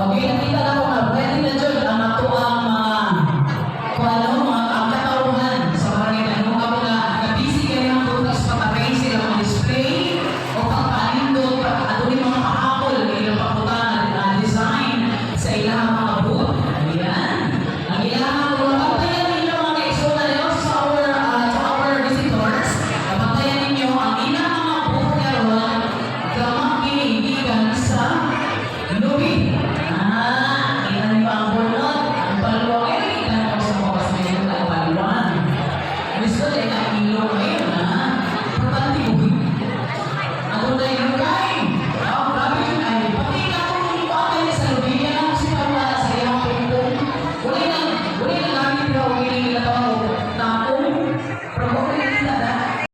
Okay, nakita na ko na. Pwede na